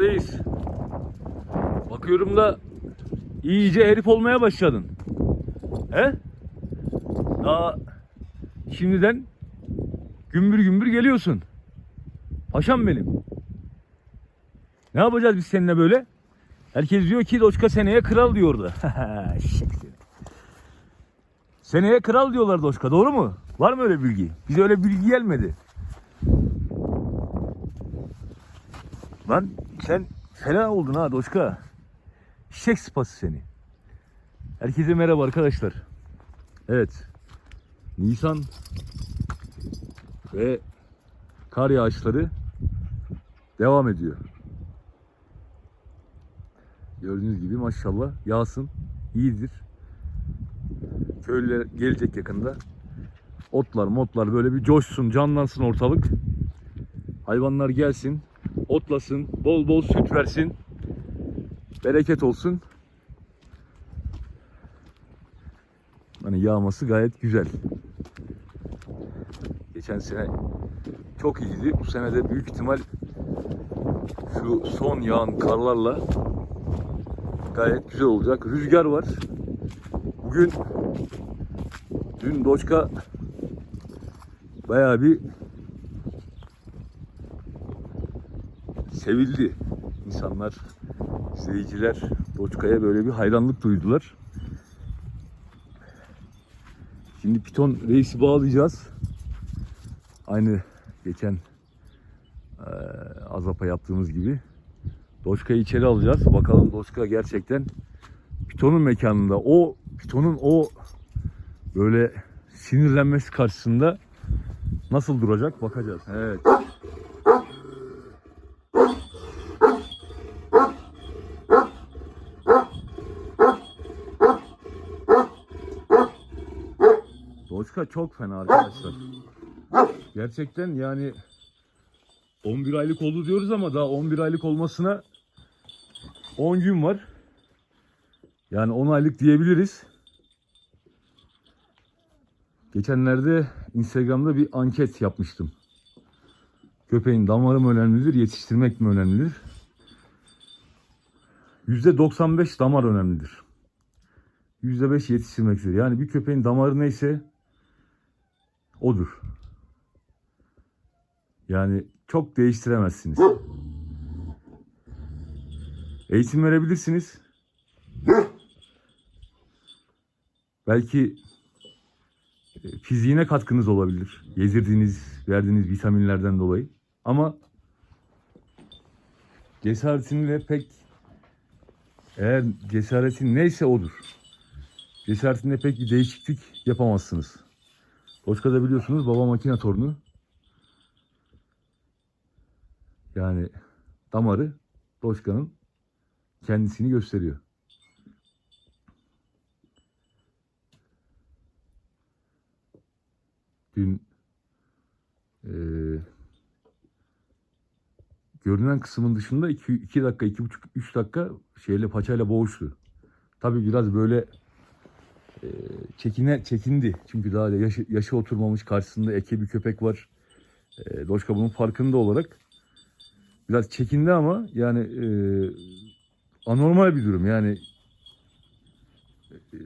Reis. Bakıyorum da iyice herif olmaya başladın. He? Daha şimdiden gümbür gümbür geliyorsun. Paşam benim. Ne yapacağız biz seninle böyle? Herkes diyor ki Doçka seneye kral diyordu. Seneye kral diyorlar Doçka doğru mu? Var mı öyle bilgi? Bize öyle bilgi gelmedi. Lan sen fena oldun ha Doçka. Şişek sıpası seni. Herkese merhaba arkadaşlar. Evet. Nisan ve kar yağışları devam ediyor. Gördüğünüz gibi maşallah yağsın. iyidir. Köylüler gelecek yakında. Otlar motlar böyle bir coşsun canlansın ortalık. Hayvanlar gelsin. Otlasın. Bol bol süt versin. Bereket olsun. Hani yağması gayet güzel. Geçen sene çok iyiydi. Bu sene de büyük ihtimal şu son yağan karlarla gayet güzel olacak. Rüzgar var. Bugün dün Doçka bayağı bir sevildi. İnsanlar, izleyiciler Doçka'ya böyle bir hayranlık duydular. Şimdi piton reisi bağlayacağız. Aynı geçen eee Azap'a yaptığımız gibi. Doçka'yı içeri alacağız. Bakalım Doçka gerçekten pitonun mekanında o pitonun o böyle sinirlenmesi karşısında nasıl duracak bakacağız. Evet. Doçka çok fena arkadaşlar. Gerçekten yani 11 aylık oldu diyoruz ama daha 11 aylık olmasına 10 gün var. Yani 10 aylık diyebiliriz. Geçenlerde Instagram'da bir anket yapmıştım. Köpeğin damarı mı önemlidir, yetiştirmek mi önemlidir? %95 damar önemlidir. %5 yetiştirmektir. Yani bir köpeğin damarı neyse odur. Yani çok değiştiremezsiniz. Eğitim verebilirsiniz. Belki e, fiziğine katkınız olabilir. Yedirdiğiniz, verdiğiniz vitaminlerden dolayı. Ama cesaretinle pek eğer cesaretin neyse odur. Cesaretinde pek bir değişiklik yapamazsınız. Koçka'da biliyorsunuz baba makine torunu. Yani damarı Doşka'nın kendisini gösteriyor. Dün eee, görünen kısmın dışında 2 dakika, 2,5 3 dakika şeyle paçayla boğuştu. Tabii biraz böyle eee, çekine çekindi. Çünkü daha da yaşı, yaşı oturmamış karşısında eke bir köpek var. Eee Doşka bunun farkında olarak biraz çekindi ama yani e, anormal bir durum. Yani e,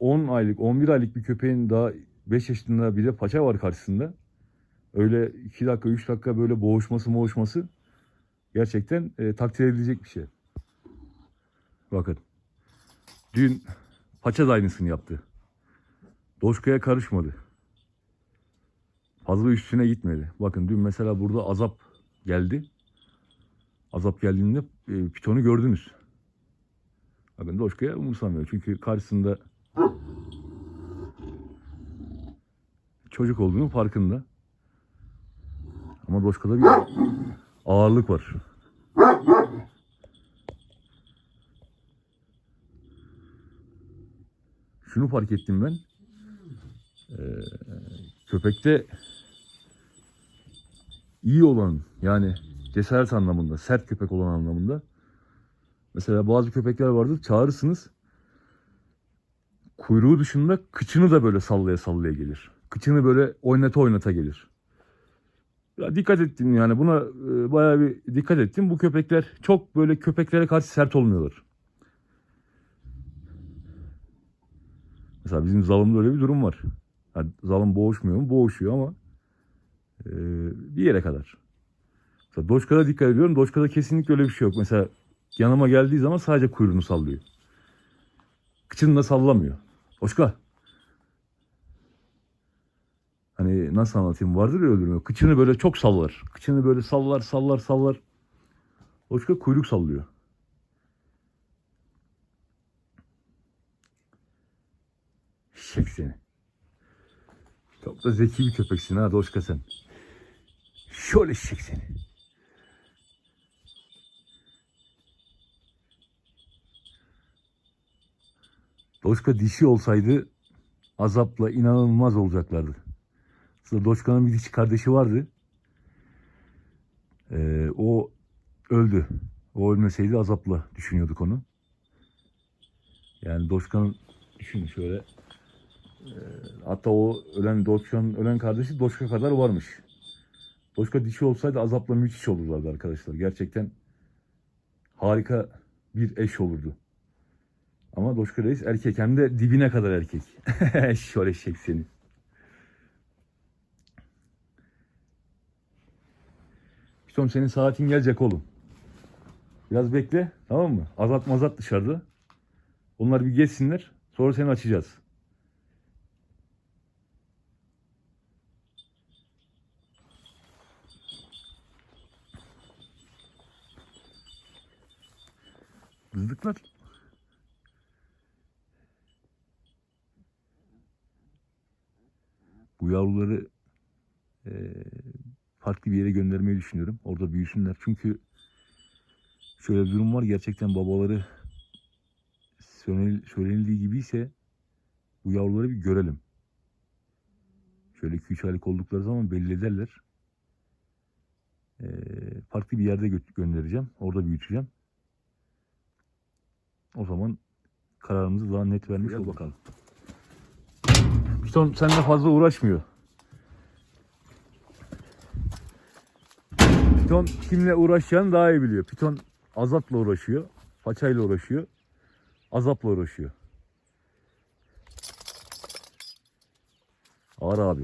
10 aylık, 11 aylık bir köpeğin daha 5 yaşında bir de paça var karşısında. Öyle 2 dakika, 3 dakika böyle boğuşması, boğuşması gerçekten e, takdir edilecek bir şey. Bakın. Dün paça da aynısını yaptı. Doşkaya karışmadı. Fazla üstüne gitmedi. Bakın dün mesela burada azap geldi. Azap geldiğinde e, pitonu gördünüz. Bakın Doşka'ya umursamıyor. Çünkü karşısında çocuk olduğunun farkında. Ama Doşka'da bir ağırlık var. Şunu fark ettim ben. Ee, köpekte iyi olan yani cesaret anlamında, sert köpek olan anlamında. Mesela bazı köpekler vardır çağırırsınız. Kuyruğu dışında kıçını da böyle sallaya sallaya gelir. Kıçını böyle oynata oynata gelir. Ya dikkat ettim yani buna e, bayağı bir dikkat ettim. Bu köpekler çok böyle köpeklere karşı sert olmuyorlar. Mesela bizim zalımda öyle bir durum var. Yani zalım boğuşmuyor mu? Boğuşuyor ama e, bir yere kadar. Mesela Doçka'da dikkat ediyorum. Doçka'da kesinlikle öyle bir şey yok. Mesela yanıma geldiği zaman sadece kuyruğunu sallıyor. Kıçını da sallamıyor. Doçka. Hani nasıl anlatayım vardır ya öldürme. Kıçını böyle çok sallar. Kıçını böyle sallar sallar sallar. Doçka kuyruk sallıyor. Şek seni. Çok da zeki bir köpeksin ha Doçka sen. Şöyle şek seni. Doçka dişi olsaydı azapla inanılmaz olacaklardı. Aslında Doçka'nın bir dişi kardeşi vardı. Ee, o öldü. O ölmeseydi azapla düşünüyorduk onu. Yani Doçka'nın düşün şöyle e, hatta o ölen Doçka'nın ölen kardeşi Doçka kadar varmış. Doçka dişi olsaydı azapla müthiş olurlardı arkadaşlar. Gerçekten harika bir eş olurdu. Ama Doçka Reis erkek hem de dibine kadar erkek. Şöyle eşek seni. Piton senin saatin gelecek oğlum. Biraz bekle tamam mı? Azat mazat dışarıda. Onlar bir geçsinler. Sonra seni açacağız. Zızdıklar. Bu yavruları eee, farklı bir yere göndermeyi düşünüyorum. Orada büyüsünler. Çünkü şöyle bir durum var. Gerçekten babaları söylenil- söylenildiği gibi ise bu yavruları bir görelim. Şöyle 2-3 aylık oldukları zaman belli ederler. Eee, farklı bir yerde gö- göndereceğim. Orada büyüteceğim. O zaman kararımızı daha net vermiş ol bakalım. Piston seninle fazla uğraşmıyor. Piton kimle uğraşacağını daha iyi biliyor. Piton azapla uğraşıyor. Paçayla uğraşıyor. Azapla uğraşıyor. Ağır abi.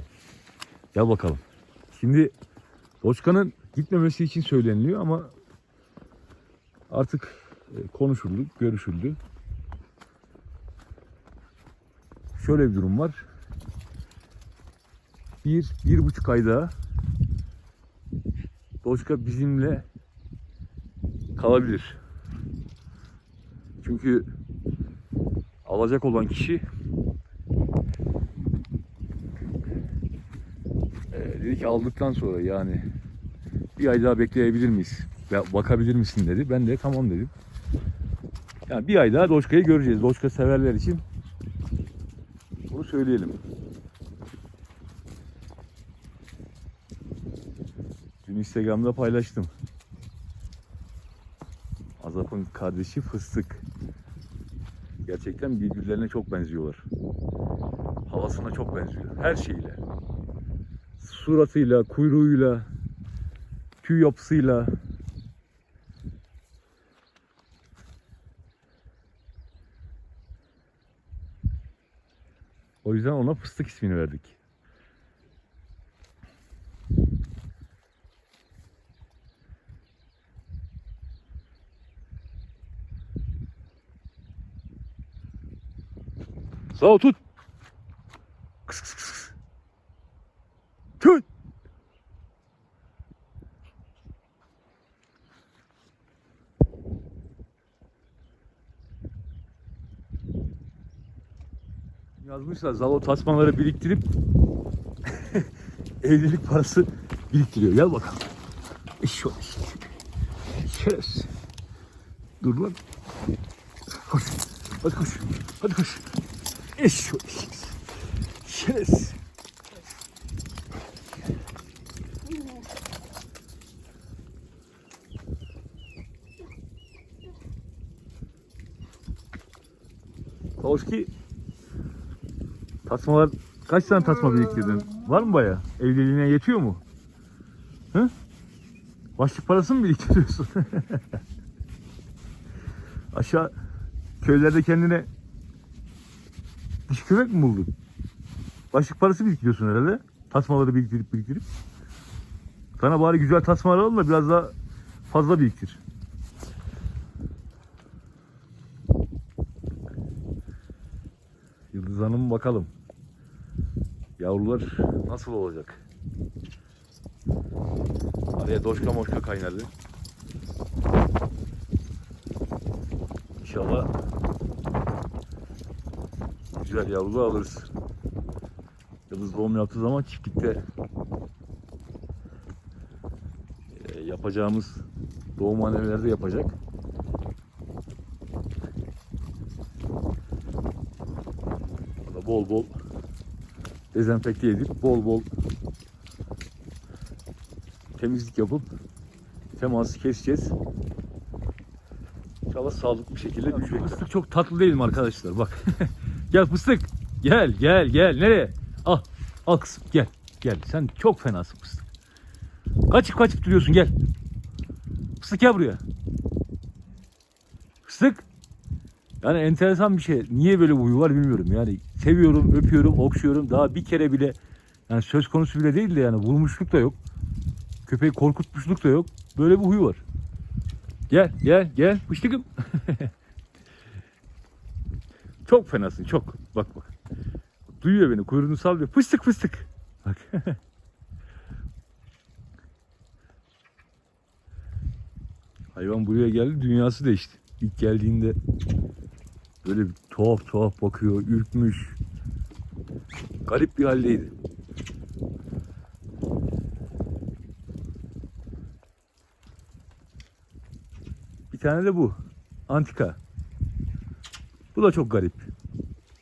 Gel bakalım. Şimdi Doçka'nın gitmemesi için söyleniliyor ama artık konuşuldu, görüşüldü. Şöyle bir durum var. Bir, bir buçuk ay daha Doçka bizimle kalabilir. Çünkü alacak olan kişi e, dedi ki aldıktan sonra yani bir ay daha bekleyebilir miyiz? Bakabilir misin dedi. Ben de tamam dedim. Yani bir ay daha Doçka'yı göreceğiz. Doçka severler için bunu söyleyelim. Dün Instagram'da paylaştım. Azap'ın kardeşi Fıstık. Gerçekten birbirlerine çok benziyorlar. Havasına çok benziyor. Her şeyle. Suratıyla, kuyruğuyla, tüy yapısıyla. O yüzden ona Fıstık ismini verdik. Sağ ol tut. Yazmışlar Zalo tasmaları biriktirip evlilik parası biriktiriyor. Gel bakalım. Şöyle. Şerefsiz. Dur lan. Koş. Hadi koş. Hadi koş. Eş Şerefsiz. Tavuşki tasmalar kaç tane tasma biriktirdin? Var mı baya? Evliliğine yetiyor mu? Hı? Başlık parası mı biriktiriyorsun? Aşağı köylerde kendine diş köpek mi buldun? Başlık parası biriktiriyorsun herhalde. Tasmaları biriktirip biriktirip. Sana bari güzel tasmalar al da biraz daha fazla biriktir. Yıldız Hanım bakalım. Yavrular nasıl olacak? Araya doşka moşka kaynadı. İnşallah güzel yavrular alırız. Yıldız doğum yaptığı zaman çiftlikte e, yapacağımız doğum annelerde yapacak. Bol bol dezenfekte edip bol bol temizlik yapıp teması keseceğiz. İnşallah sağlıklı bir şekilde büyüyecekler. Fıstık çok tatlı değil mi arkadaşlar? Bak. gel fıstık. Gel gel gel. Nereye? Al. Al kızım gel. Gel. Sen çok fenasın fıstık. Kaçıp kaçıp duruyorsun gel. Fıstık gel buraya. Fıstık. Yani enteresan bir şey. Niye böyle bir huyu var bilmiyorum. Yani seviyorum, öpüyorum, okşuyorum. Daha bir kere bile yani söz konusu bile değil de yani vurmuşluk da yok. Köpeği korkutmuşluk da yok. Böyle bir huyu var. Gel, gel, gel. Fıştıkım. çok fenasın, çok. Bak bak. Duyuyor beni, kuyruğunu sallıyor. Fıstık fıstık. Bak. Hayvan buraya geldi, dünyası değişti. İlk geldiğinde böyle bir tuhaf tuhaf bakıyor, ürkmüş. Garip bir haldeydi. Bir tane de bu. Antika. Bu da çok garip.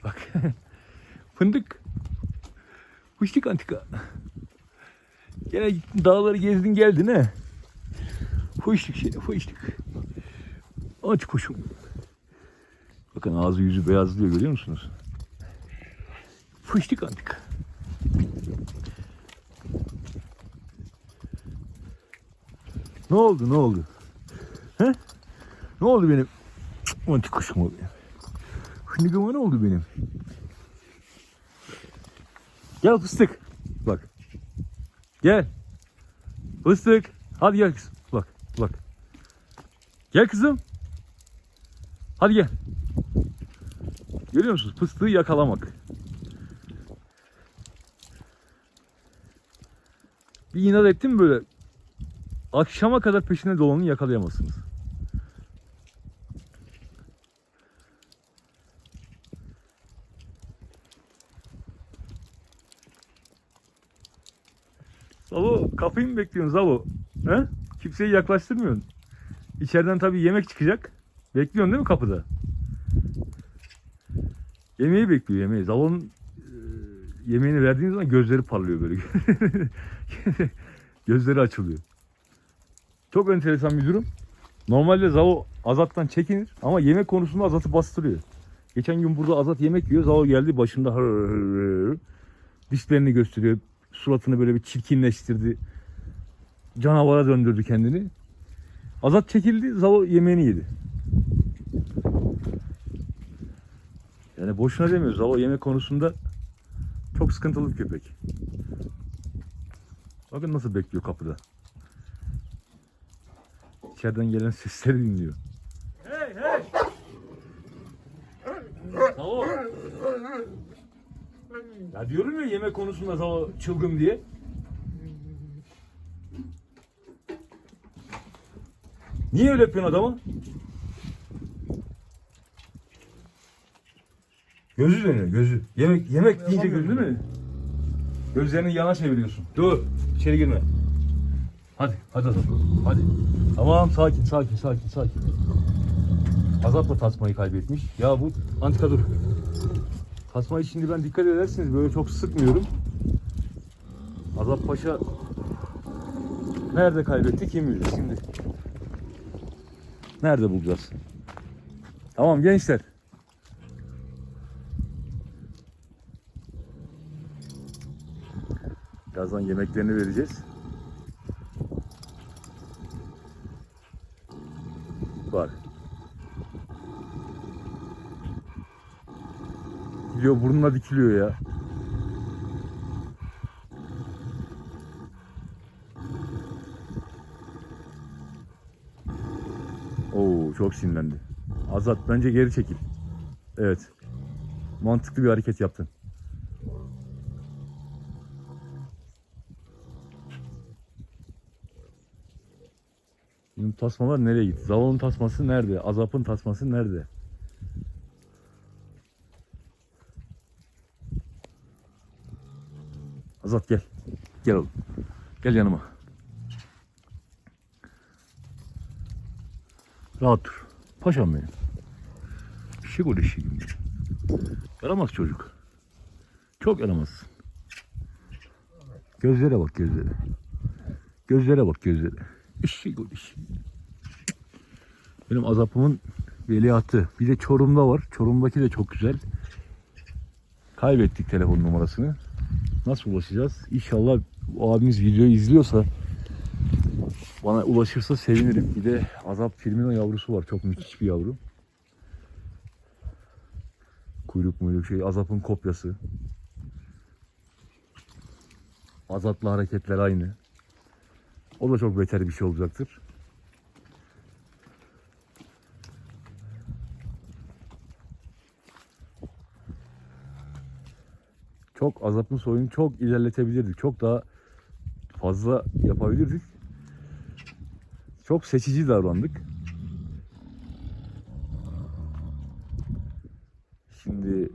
Bak. Fındık. Fıştık antika. Gene dağları gezdin geldin he. Fıştık şey, fıştık. Aç kuşum. Bakın ağzı yüzü beyazlıyor görüyor musunuz? Fıştık antika. Ne oldu ne oldu? He? Ne oldu benim? Antik kuşum o benim. Fındıkıma ne oldu benim? Gel fıstık. Bak. Gel. Fıstık. Hadi gel kızım. Bak bak. Gel kızım. Hadi gel. Görüyor musunuz? Fıstığı yakalamak. Bir inat ettim böyle. Akşama kadar peşine dolanın yakalayamazsınız. Zalo kapıyı mı bekliyorsun Zalo? He? Kimseyi yaklaştırmıyorsun. İçeriden tabii yemek çıkacak. Bekliyorsun değil mi kapıda? Yemeği bekliyor yemeği. Zalo'nun e, yemeğini verdiğin zaman gözleri parlıyor böyle. gözleri açılıyor. Çok enteresan bir durum. Normalde Zalo Azat'tan çekinir ama yemek konusunda Azat'ı bastırıyor. Geçen gün burada Azat yemek yiyor. Zalo geldi başında dişlerini gösteriyor. Suratını böyle bir çirkinleştirdi. Canavara döndürdü kendini. Azat çekildi. Zalo yemeğini yedi. Yani boşuna demiyoruz. Zalo yemek konusunda çok sıkıntılı bir köpek. Bakın nasıl bekliyor kapıda. İçeriden gelen sesleri dinliyor. Hey hey! Zalo! Ya diyorum ya yemek konusunda Zalo çılgın diye. Niye öyle yapıyorsun adamı? Gözü dönüyor gözü. Yemek yemek deyince gözü değil mi? Gözlerini yana çeviriyorsun. Dur içeri girme. Hadi hadi Azat. Hadi. Tamam sakin sakin sakin sakin. Azat da tasmayı kaybetmiş. Ya bu antika dur. Tasmayı şimdi ben dikkat edersiniz böyle çok sıkmıyorum. Azat Paşa nerede kaybetti kim bilir şimdi. Nerede bulacağız? Tamam gençler. Birazdan yemeklerini vereceğiz. Bak. Gidiyor burnuna dikiliyor ya. Oo çok sinirlendi. Azat bence geri çekil. Evet. Mantıklı bir hareket yaptın. Tasmalar nereye gitti? Zaval'ın tasması nerede? Azap'ın tasması nerede? Azat gel. Gel oğlum. Gel yanıma. Rahat dur. Paşam benim. Şık o şık. Yaramaz çocuk. Çok yaramazsın. Gözlere bak gözlere. Gözlere bak gözlere. İşik o işik. Benim azapımın veliahtı. Bir de Çorum'da var. Çorum'daki de çok güzel. Kaybettik telefon numarasını. Nasıl ulaşacağız? İnşallah o abimiz videoyu izliyorsa bana ulaşırsa sevinirim. Bir de Azap Firmino yavrusu var. Çok müthiş bir yavru. Kuyruk muyruk şey. Azap'ın kopyası. Azap'la hareketler aynı. O da çok beter bir şey olacaktır. Çok Azap'ın soyunu çok ilerletebilirdik. Çok daha fazla yapabilirdik. Çok seçici davrandık. Şimdi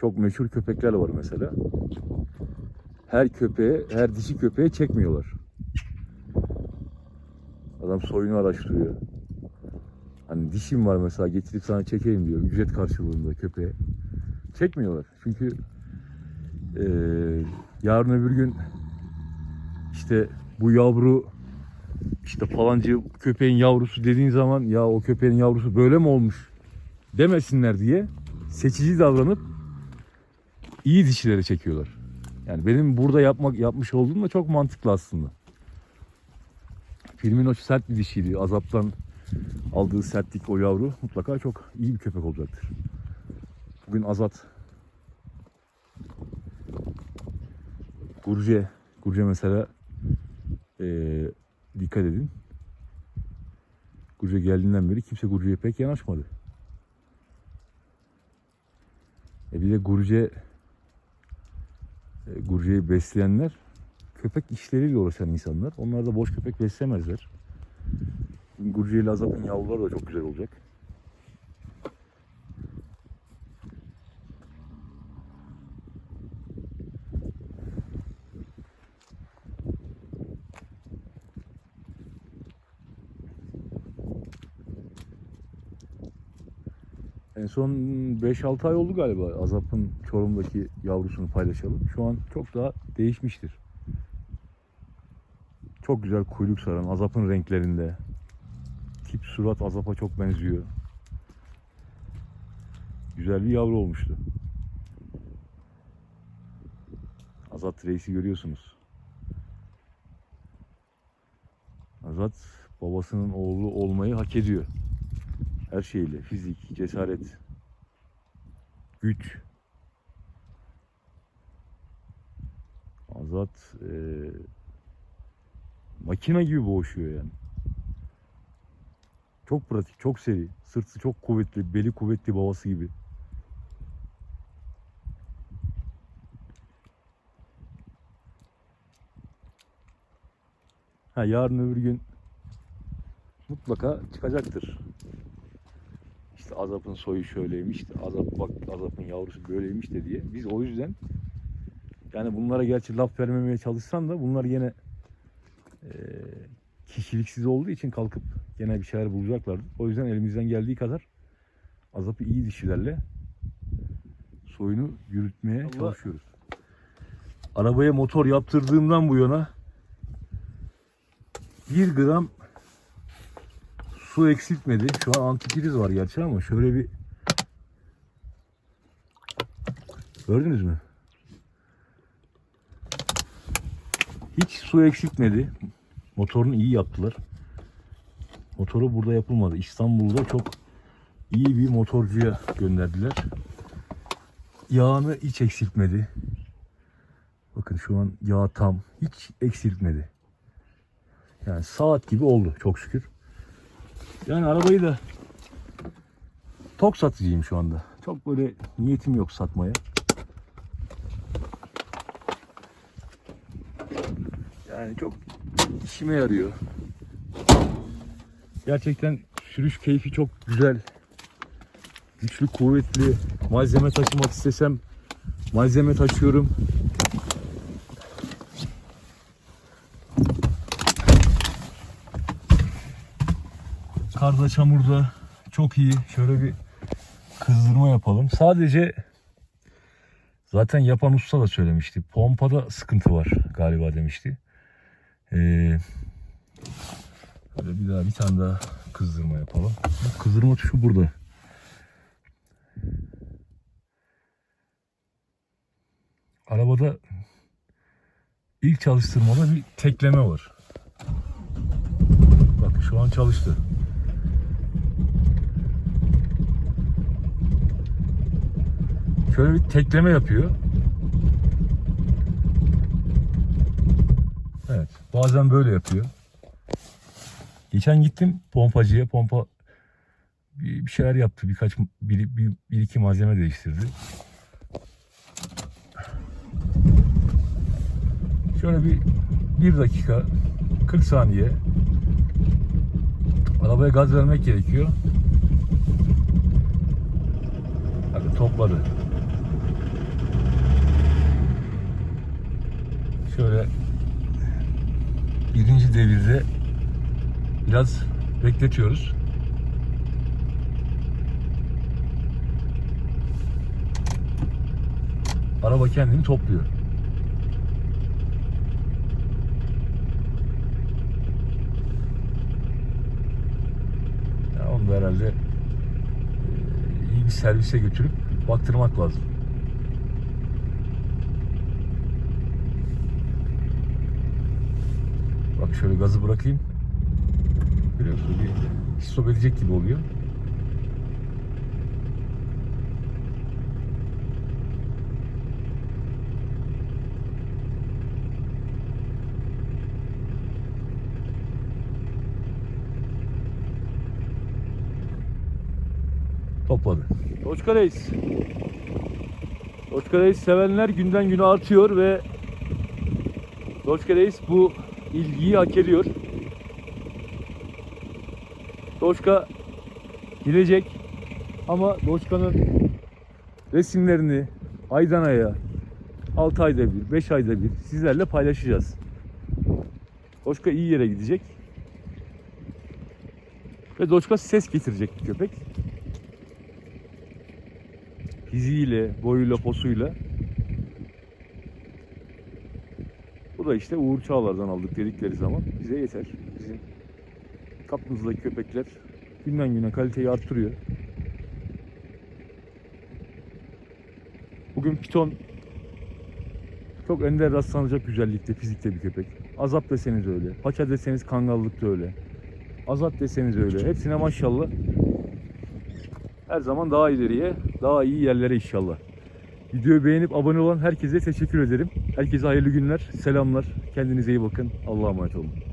çok meşhur köpekler var mesela. Her köpeğe, her dişi köpeğe çekmiyorlar. Adam soyunu araştırıyor. Hani dişim var mesela getirip sana çekeyim diyor. Ücret karşılığında köpeğe. Çekmiyorlar. Çünkü eee, yarın öbür gün işte bu yavru işte falancı köpeğin yavrusu dediğin zaman ya o köpeğin yavrusu böyle mi olmuş demesinler diye seçici davranıp iyi dişilere çekiyorlar. Yani benim burada yapmak yapmış olduğum da çok mantıklı aslında. Filmin o sert bir dişiydi. Azaptan aldığı sertlik o yavru mutlaka çok iyi bir köpek olacaktır. Bugün Azat Gurce Gurce mesela eee, dikkat edin. Gurce geldiğinden beri kimse Gurce'ye pek yanaşmadı. E bir de Gurce e, Gurce'yi besleyenler köpek işleriyle uğraşan insanlar. Onlar da boş köpek beslemezler. Gurce ile Azap'ın yavruları da çok güzel olacak. Son 5-6 ay oldu galiba Azap'ın Çorum'daki yavrusunu paylaşalım. Şu an çok daha değişmiştir. Çok güzel kuyruk saran Azap'ın renklerinde. Tip surat Azap'a çok benziyor. Güzel bir yavru olmuştu. Azat reisi görüyorsunuz. Azat babasının oğlu olmayı hak ediyor. Her şeyle fizik, cesaret, güç. Azat eee makine gibi boğuşuyor yani. Çok pratik, çok seri. Sırtı çok kuvvetli, beli kuvvetli babası gibi. Ha yarın öbür gün mutlaka çıkacaktır. İşte Azap'ın soyu şöyleymiş, işte Azap bak Azap'ın yavrusu böyleymiş de diye. Biz o yüzden yani bunlara gerçi laf vermemeye çalışsan da bunlar yine eee, kişiliksiz olduğu için kalkıp gene bir şeyler bulacaklardı. O yüzden elimizden geldiği kadar Azap'ı iyi dişilerle soyunu yürütmeye Allah- çalışıyoruz. Arabaya motor yaptırdığımdan bu yana bir gram su eksiltmedi. Şu an antifriz var gerçi ama şöyle bir gördünüz mü? Hiç su eksiltmedi. Motorunu iyi yaptılar. Motoru burada yapılmadı. İstanbul'da çok iyi bir motorcuya gönderdiler. Yağını hiç eksiltmedi. Bakın şu an yağ tam. Hiç eksiltmedi. Yani saat gibi oldu çok şükür. Yani arabayı da tok satıcıyım şu anda. Çok böyle niyetim yok satmaya. Yani çok işime yarıyor. Gerçekten sürüş keyfi çok güzel. Güçlü, kuvvetli. Malzeme taşımak istesem malzeme taşıyorum. Karda, çamurda çok iyi. Şöyle bir kızdırma yapalım. Sadece zaten yapan usta da söylemişti. Pompada sıkıntı var galiba demişti. Ee, Böyle bir daha bir tane daha kızdırma yapalım. Kızdırma tuşu burada. Arabada ilk çalıştırmada bir tekleme var. Bak şu an çalıştı. Şöyle bir tekleme yapıyor. Evet. Bazen böyle yapıyor. Geçen gittim pompacıya. Pompa bir bir şeyler yaptı. Birkaç bir, bir, bir iki malzeme değiştirdi. Şöyle bir bir dakika 40 saniye arabaya gaz vermek gerekiyor. Hadi topladı. Şöyle birinci devirde biraz bekletiyoruz. Araba kendini topluyor. Ya onu da herhalde e, iyi bir servise götürüp baktırmak lazım. Şöyle gazı bırakayım. Biliyorsun bir stop gibi oluyor. Topladı. Doçka Reis. Doçka Reis sevenler günden güne artıyor ve Doçka Reis bu ilgiyi hak ediyor. Doçka gidecek ama Doçka'nın resimlerini aydan aya 6 ayda bir, 5 ayda bir sizlerle paylaşacağız. Doçka iyi yere gidecek. Ve Doçka ses getirecek bir köpek. Fiziğiyle, boyuyla, posuyla. Bu da işte Uğur Çağlar'dan aldık dedikleri zaman bize yeter. Bizim kapımızdaki köpekler günden güne kaliteyi arttırıyor. Bugün piton çok ender rastlanacak güzellikte, fizikte bir köpek. Azap deseniz öyle. Paça deseniz kangallıkta öyle. Azap deseniz öyle. Hepsine maşallah. Her zaman daha ileriye, daha iyi yerlere inşallah. Videoyu beğenip abone olan herkese teşekkür ederim. Herkese hayırlı günler, selamlar. Kendinize iyi bakın. Allah'a emanet olun.